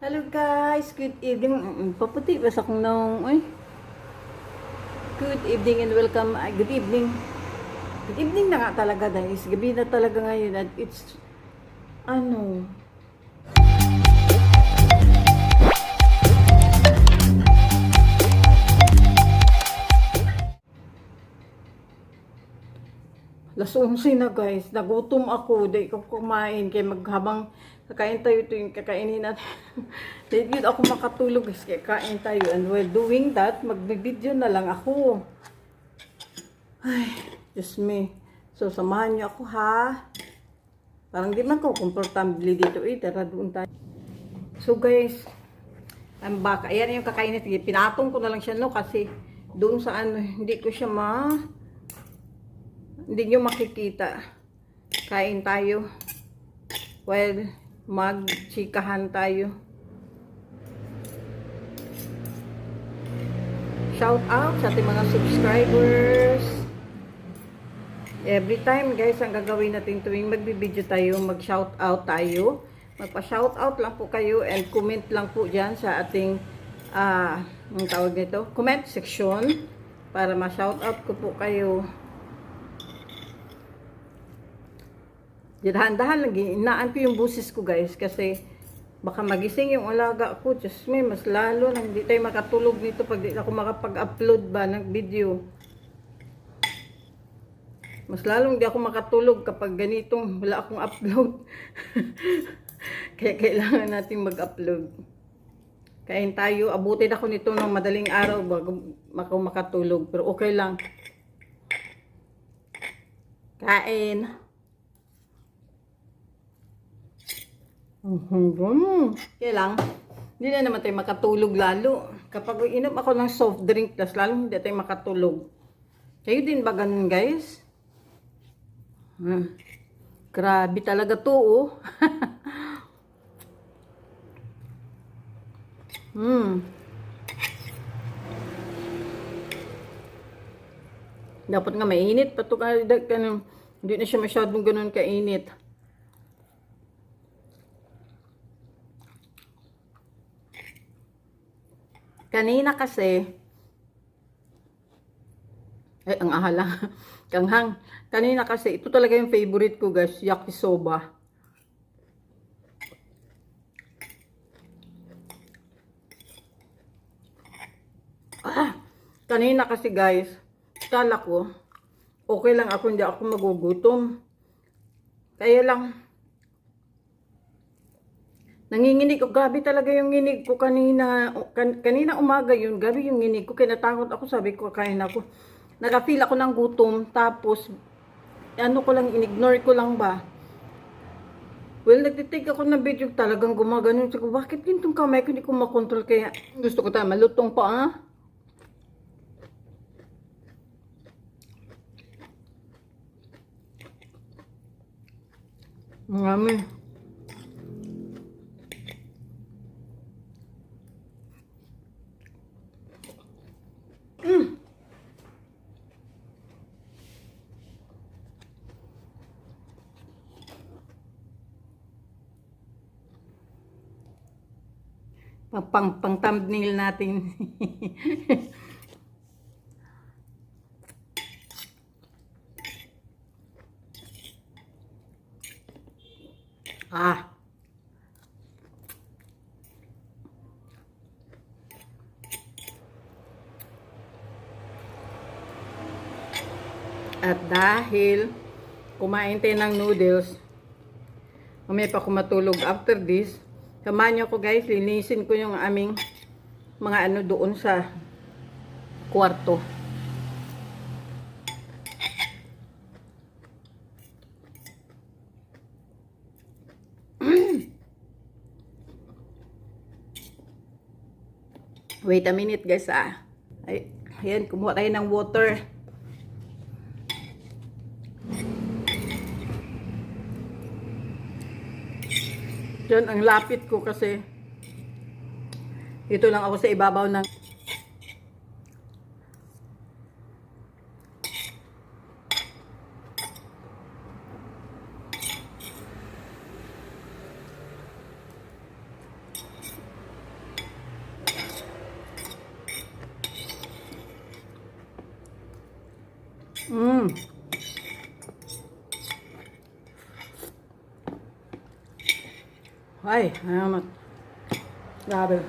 Hello guys, good evening. Paputi ba sa kong nung, uy. Good evening and welcome. Ay, good evening. Good evening na nga talaga guys. Gabi na talaga ngayon at it's, ano, Las 11 na guys, nagutom ako, di ko kumain, kaya maghabang kakain tayo ito yung kakainin natin. di yun ako makatulog guys, kaya kain tayo. And while doing that, magbibideo na lang ako. Ay, Diyos me. So, samahan niyo ako ha. Parang di man ko komportable dito eh, tara doon tayo. So guys, I'm back. Ayan yung kakainin. Pinatong ko na lang siya no kasi doon sa ano, hindi ko siya ma hindi nyo makikita. Kain tayo. Well, magchikahan tayo. Shout out sa ating mga subscribers. Every time guys, ang gagawin natin tuwing magbibideo tayo, mag-shout out tayo. Magpa-shout out lang po kayo and comment lang po dyan sa ating ah, ang tawag nito, comment section para ma-shout out ko po kayo. Dahan-dahan lagi, inaan ko yung busis ko guys kasi baka magising yung alaga ko. Diyos me, mas lalo na hindi tayo makatulog nito pag di ako makapag-upload ba ng video. Mas lalong hindi ako makatulog kapag ganitong wala akong upload. Kaya kailangan natin mag-upload. Kain tayo. Abutin ako nito ng madaling araw bago ako makatulog. Pero okay lang. Kain. Mhm. Kaya lang, hindi na naman tayo makatulog lalo. Kapag inom ako ng soft drink, plus lalo hindi tayo makatulog. Kayo din ba ganun, guys? Hmm. Grabe talaga to, oh. hmm. Dapat nga mainit pa to. Hindi na siya masyadong ganun kainit. Kanina kasi, ay, ang ahala. Kanghang. Kanina kasi, ito talaga yung favorite ko guys, yakisoba. Ah, kanina kasi guys, kala ko, okay lang ako, hindi ako magugutom. Kaya lang, Nanginginig ko, gabi talaga yung nginig ko kanina, kan, kanina umaga yun, gabi yung nginig ko, kaya natakot ako, sabi ko, kain ako. Nakafeel ako ng gutom, tapos, ano ko lang, inignore ko lang ba. Well, nagtitake ako ng video, talagang gumagano. Sabi ko, bakit gintong kamay ko, hindi ko makontrol, kaya gusto ko tayo, malutong pa, ah. Marami. pang, pang, pang thumbnail natin. ah. At dahil kumain tayo ng noodles, mamaya pa ako matulog after this, Samahan niyo ko guys, linisin ko yung aming mga ano doon sa kwarto. Wait a minute guys ah. Ay, ayan, kumuha tayo ng water. Yan, ang lapit ko kasi. Dito lang ako sa ibabaw ng... Mmm. Ay, ayamat. Grabe.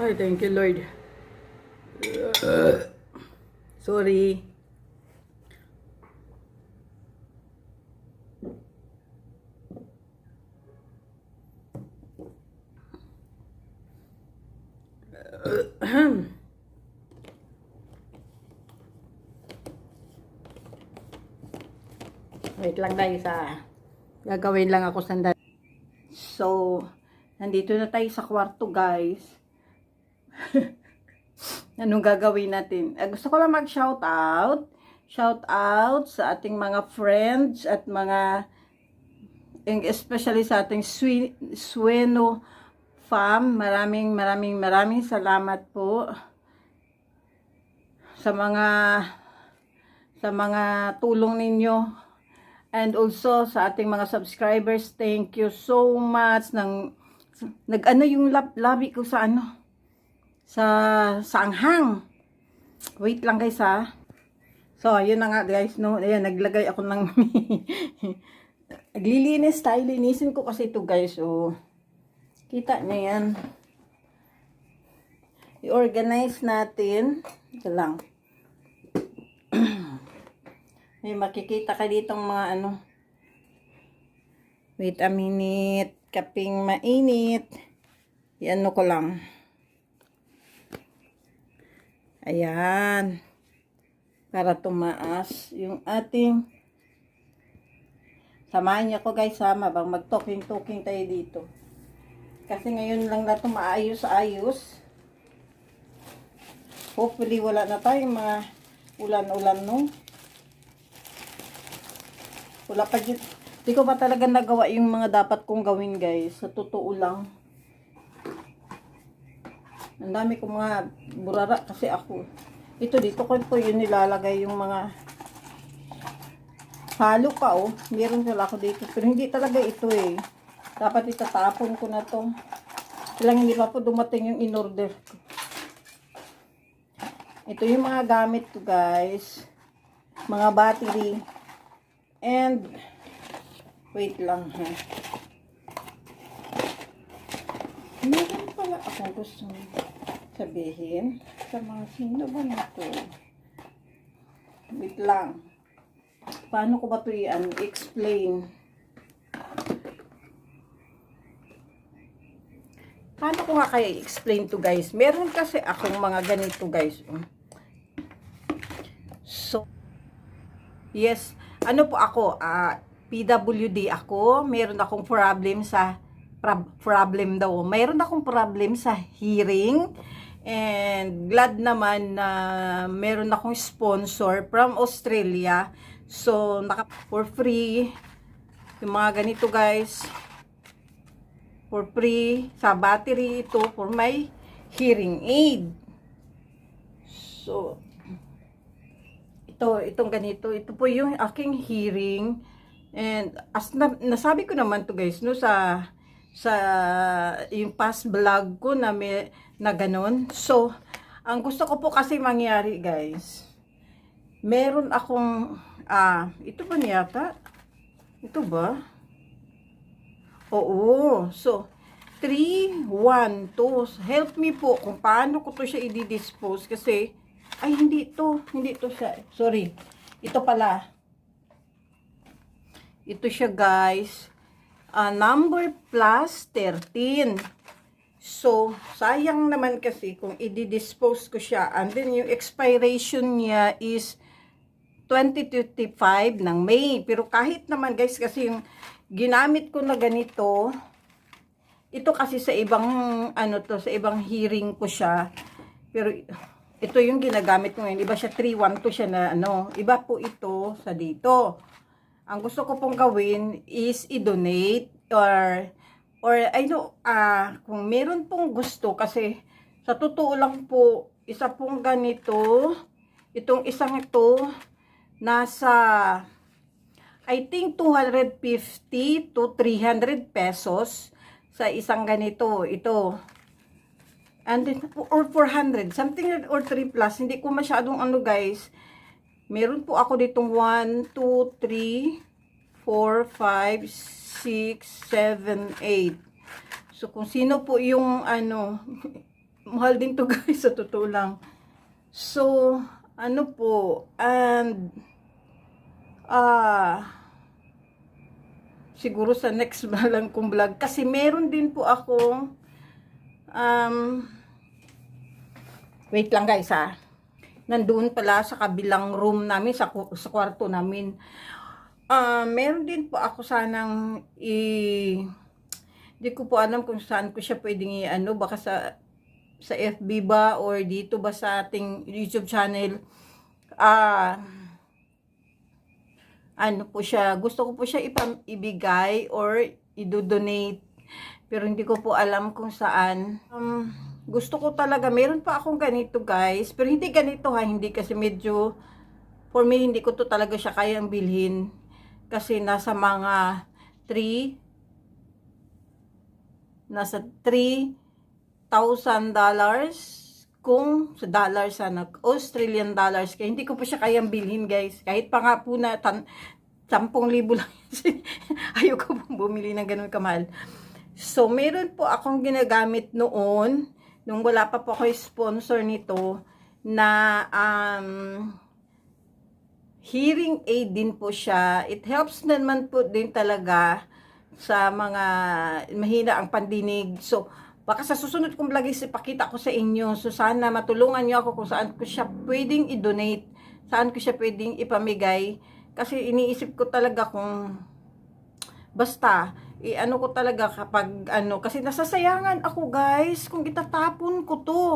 Ay, thank you, Lord. Sorry. Wait lang guys ah. Gagawin lang ako sandali. So, nandito na tayo sa kwarto guys. Anong gagawin natin? Eh, gusto ko lang mag-shout out. Shout out sa ating mga friends at mga especially sa ating Swi- Fam. Maraming maraming maraming salamat po sa mga sa mga tulong ninyo and also sa ating mga subscribers. Thank you so much nang nag-ano yung lab, labi ko sa ano sa sa anghang. Wait lang guys ha. So, ayun na nga guys, no. Ayan, naglagay ako ng naglilinis tayo. Linisin ko kasi ito guys. So, kita niya yan. I-organize natin. Ito lang. May makikita ka ditong mga ano. Wait a minute. Kaping mainit. Yan ko lang. Ayan. Para tumaas yung ating Samahan niyo ako guys ha, mabang mag-talking-talking tayo dito. Kasi ngayon lang na ito maayos-ayos. Hopefully wala na tayong mga ulan-ulan no. Wala pa dyan. Di ko pa talaga nagawa yung mga dapat kong gawin guys. Sa totoo lang. Ang dami kong mga burara kasi ako. Ito dito ko po yun nilalagay yung mga halo pa oh. Meron pala ako dito. Pero hindi talaga ito eh. Dapat itatapon ko na to. Lang hindi pa po dumating yung in-order ko. Ito yung mga gamit ko guys. Mga battery. And wait lang ha. Meron pala akong gusto sabihin sa mga sino ba na to? Wait lang. Paano ko ba ito i-explain? Paano ko nga kaya i-explain to guys? Meron kasi akong mga ganito guys. So, yes. Ano po ako? ah PWD ako. Meron akong problem sa prob- problem daw. Meron akong problem sa hearing. And glad naman na meron akong sponsor from Australia. So, naka for free. Yung mga ganito guys. For free. Sa battery ito for my hearing aid. So, ito, itong ganito. Ito po yung aking hearing. And as na, nasabi ko naman to guys, no, sa sa yung past vlog ko na may, na ganun. So, ang gusto ko po kasi mangyari guys, meron akong, ah, ito ba niyata? Ito ba? Oo. So, 3, 1, 2. Help me po kung paano ko to siya i-dispose kasi, ay hindi to, hindi to siya. Sorry. Ito pala. Ito siya guys. Ah, number plus 13. So, sayang naman kasi kung i-dispose ko siya. And then, yung expiration niya is 2025 ng May. Pero kahit naman guys, kasi yung ginamit ko na ganito, ito kasi sa ibang, ano to, sa ibang hearing ko siya. Pero, ito yung ginagamit ko ngayon. Iba siya 312 siya na, ano, iba po ito sa dito. Ang gusto ko pong gawin is i-donate or or I know, ah, kung meron pong gusto kasi sa totoo lang po, isa pong ganito, itong isang ito, nasa I think 250 to 300 pesos sa isang ganito. Ito. And then, or 400. Something or 3 plus. Hindi ko masyadong ano guys. Meron po ako ditong 1, 2, 3, 4, 5, 6, 7, 8. So, kung sino po yung ano, mahal din to guys, sa totoo lang. So, ano po, and, ah, siguro sa next lang kong vlog, kasi meron din po akong, um, wait lang guys ha, nandun pala sa kabilang room namin, sa, sa kwarto namin, ah, meron din po ako sanang i, hindi ko po alam kung saan ko siya pwedeng i-ano, baka sa sa FB ba or dito ba sa ating YouTube channel. Ah ano po siya gusto ko po siya ipam, ibigay or i-donate pero hindi ko po alam kung saan. Um, gusto ko talaga meron pa akong ganito guys. Pero hindi ganito ha. Hindi kasi medyo for me hindi ko to talaga siya kayang bilhin. Kasi nasa mga 3 nasa 3 thousand dollars kung sa dollars sana Australian dollars kaya hindi ko po siya kayang bilhin guys. Kahit pa nga po na tan 10,000 lang ayoko pong bumili ng ganun kamahal. So meron po akong ginagamit noon nung wala pa po ako sponsor nito na um, hearing aid din po siya. It helps naman po din talaga sa mga mahina ang pandinig. So Baka sa susunod kong vlog is ipakita ko sa inyo. So sana matulungan niyo ako kung saan ko siya pwedeng i-donate. Saan ko siya pwedeng ipamigay. Kasi iniisip ko talaga kung basta i-ano ko talaga kapag ano kasi nasasayangan ako guys kung itatapon ko to.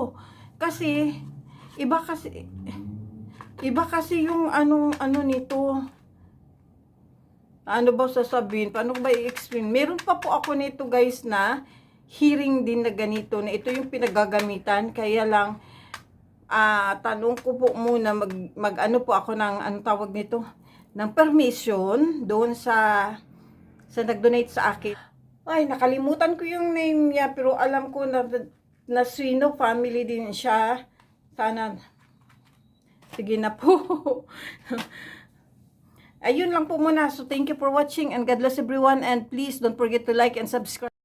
Kasi iba kasi iba kasi yung anong ano nito. Ano ba sasabihin? Paano ba i-explain? Meron pa po ako nito guys na hearing din na ganito na ito yung pinagagamitan. Kaya lang ah tanong ko po muna mag, mag ano po ako ng ano tawag nito? Ng permission doon sa sa nag-donate sa akin. Ay nakalimutan ko yung name niya pero alam ko na na sino family din siya. Sana sige na po. Ayun lang po muna. So thank you for watching and God bless everyone and please don't forget to like and subscribe